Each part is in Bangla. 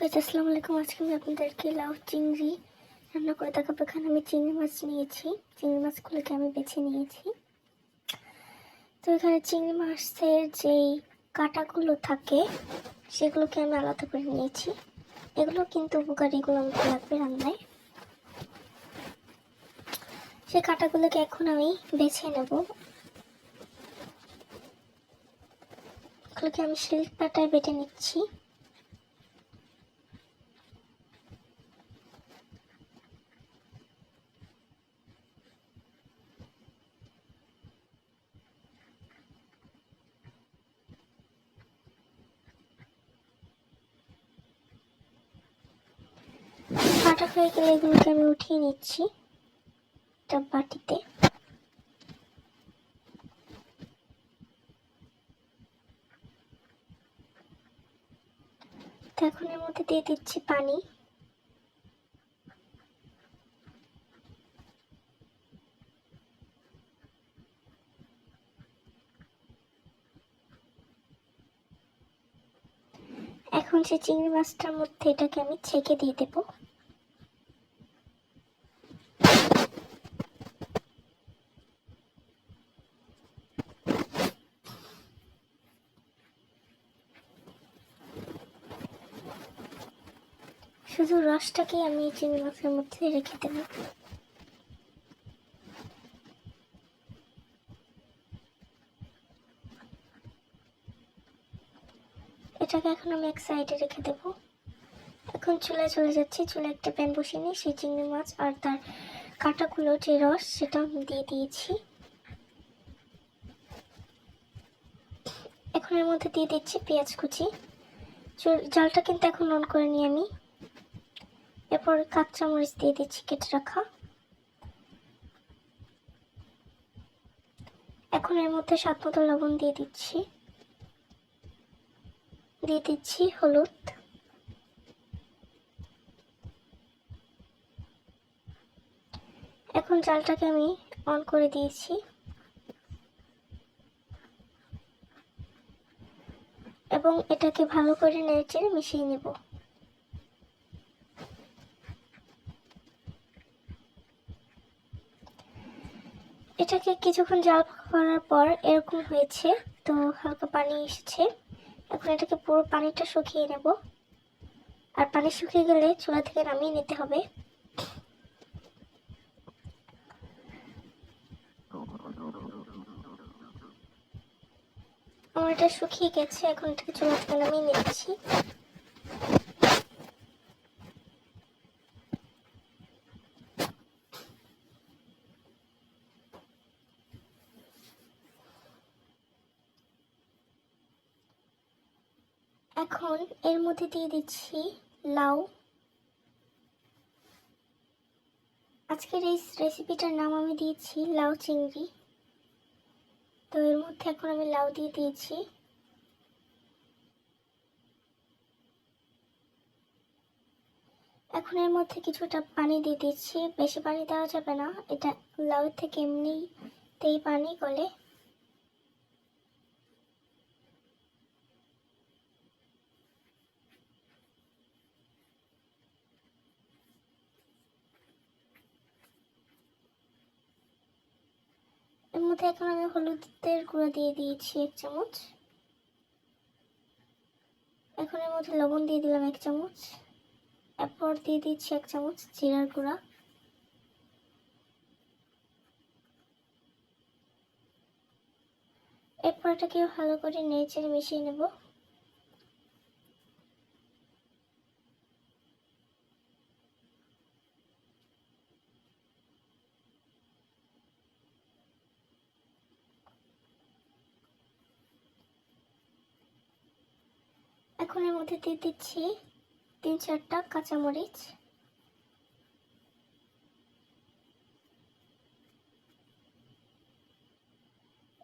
গাইজ আসসালামু আলাইকুম। আজকে আমি আপনাদেরকে লাউ চিংড়ি রান্না করে দেখাবো। এখানে আমি চিংড়ি মাছ নিয়েছি। চিংড়ি মাছগুলোকে আমি বেছে নিয়েছি। তো এখানে চিংড়ি মাছের যেই কাঁটাগুলো থাকে, সেগুলোকে আমি আলাদা করে নিয়েছি। এগুলো কিন্তু উপকারী এগুলো আমাকে লাগবে রান্নায়। সেই কাঁটাগুলোকে এখন আমি বেছে নেব। এগুলোকে আমি শিল্প পাটায় বেটে নিচ্ছি। কাটা হয়ে গেলে এগুলোকে আমি উঠিয়ে নিচ্ছি একটা বাটিতে। এখন এর মধ্যে দিয়ে দিচ্ছি পানি। এখন সে চিংড়ি মাছটার মধ্যে এটাকে আমি ছেঁকে দিয়ে দেবো। শুধু রসটাকেই আমি এই চিংড়ি মাছের মধ্যে রেখে দেবো। এটাকে এখন আমি এক সাইডে রেখে দেব। এখন চুলায় চলে যাচ্ছি, চুলে একটা প্যান বসিয়ে নিই সেই চিংড়ি মাছ আর তার কাঁটাগুলো যে রস সেটা আমি দিয়ে দিয়েছি। এখন এর মধ্যে দিয়ে দিচ্ছি পেঁয়াজ কুচি। চুল জালটা কিন্তু এখন অন করে নিই আমি। এরপর কাঁচা মরিচ দিয়ে দিচ্ছি, কেটে রাখা। এখন এর মধ্যে স্বাদ মতো লবণ দিয়ে দিচ্ছি। দিয়ে দিচ্ছি হলুদ। এখন জালটাকে আমি অন করে দিয়েছি। এবং এটাকে ভালো করে নেড়ে মিশিয়ে নেব। এটাকে কিছুক্ষণ জাল করার পর এরকম হয়েছে, তো হালকা পানি এসেছে। এখন এটাকে পুরো পানিটা শুকিয়ে নেব। আর পানি শুকিয়ে গেলে চুলা থেকে নামিয়ে নিতে হবে। আমার এটা শুকিয়ে গেছে, এখন এটাকে চুলা থেকে নামিয়ে নিচ্ছি। এখন এর মধ্যে দিয়ে দিচ্ছি লাউ। আজকের এই রেসিপিটার নাম আমি দিয়েছি লাউ চিংড়ি। তো এর মধ্যে এখন আমি লাউ দিয়ে দিয়েছি। এখন এর মধ্যে কিছুটা পানি দিয়ে দিচ্ছি। বেশি পানি দেওয়া যাবে না। এটা লাউ থেকে এমনিতেই পানি গলে এর মধ্যে এখন আমি হলুদের গুঁড়ো দিয়ে দিয়েছি এক চামচ। এখন এর মধ্যে লবণ দিয়ে দিলাম এক চামচ। এরপর দিয়ে দিচ্ছি এক চামচ জিরার গুঁড়া। এরপর এটাকে ভালো করে নেড়ে মিশিয়ে নেব। এখন এর মধ্যে দিয়ে দিচ্ছি তিন চারটা কাঁচামরিচ।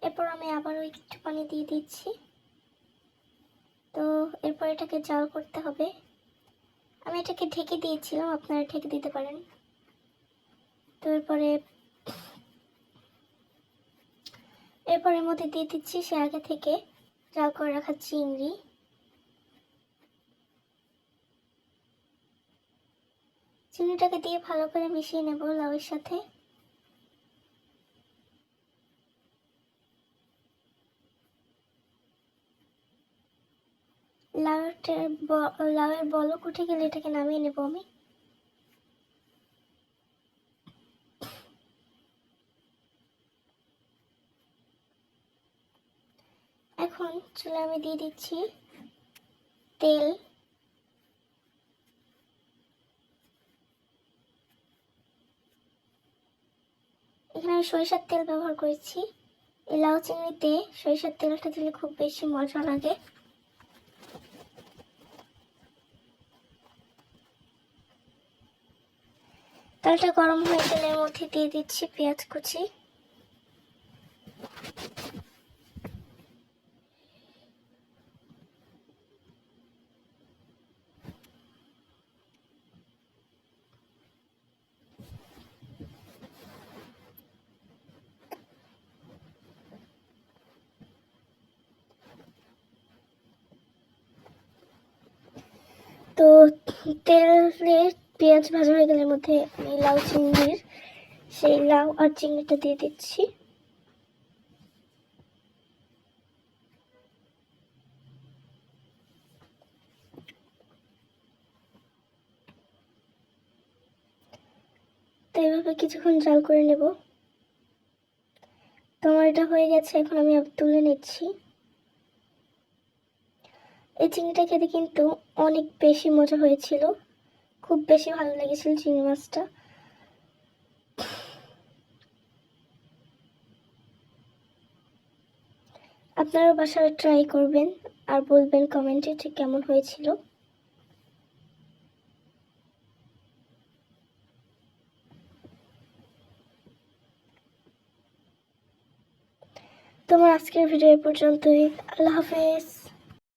এরপর আমি আবারও একটু পানি দিয়ে দিচ্ছি। তো এরপর এটাকে জাল করতে হবে। আমি এটাকে ঢেকে দিয়েছিলাম, আপনারা ঢেকে দিতে পারেন। তো এরপরে এরপরের মধ্যে দিয়ে দিচ্ছি সে আগে থেকে জাল করে রাখা চিংড়ি। চিনিটাকে দিয়ে ভালো করে মিশিয়ে নেব লাউয়ের সাথে। লাউয়ের লাউয়ের বলক উঠে গেলে এটাকে নামিয়ে নেব আমি। এখন চুলে আমি দিয়ে দিচ্ছি তেল। এখানে আমি সরিষার তেল ব্যবহার করেছি। এই লাউ চিংড়িতে সরিষার তেলটা দিলে খুব বেশি মজা লাগে। তেলটা গরম হয়ে গেলে এর মধ্যে দিয়ে দিচ্ছি পেঁয়াজ কুচি তো তেলে পেঁয়াজ ভাজা হয়ে গেলে মধ্যে আমি লাউ চিংড়ির, সেই লাউ আর চিংড়িটা দিয়ে দিচ্ছি। তো এইভাবে কিছুক্ষণ জাল করে নেব। তোমার এটা হয়ে গেছে, এখন আমি তুলে নিচ্ছি। এই চিংড়িটা খেতে কিন্তু অনেক বেশি মজা হয়েছিল। খুব বেশি ভালো লেগেছিল চিংড়ি মাছটা। আপনারা বাসায় ট্রাই করবেন আর বলবেন কমেন্টে ঠিক কেমন হয়েছিল। তোমার আজকের ভিডিও পর্যন্তই। আল্লাহ হাফেজ।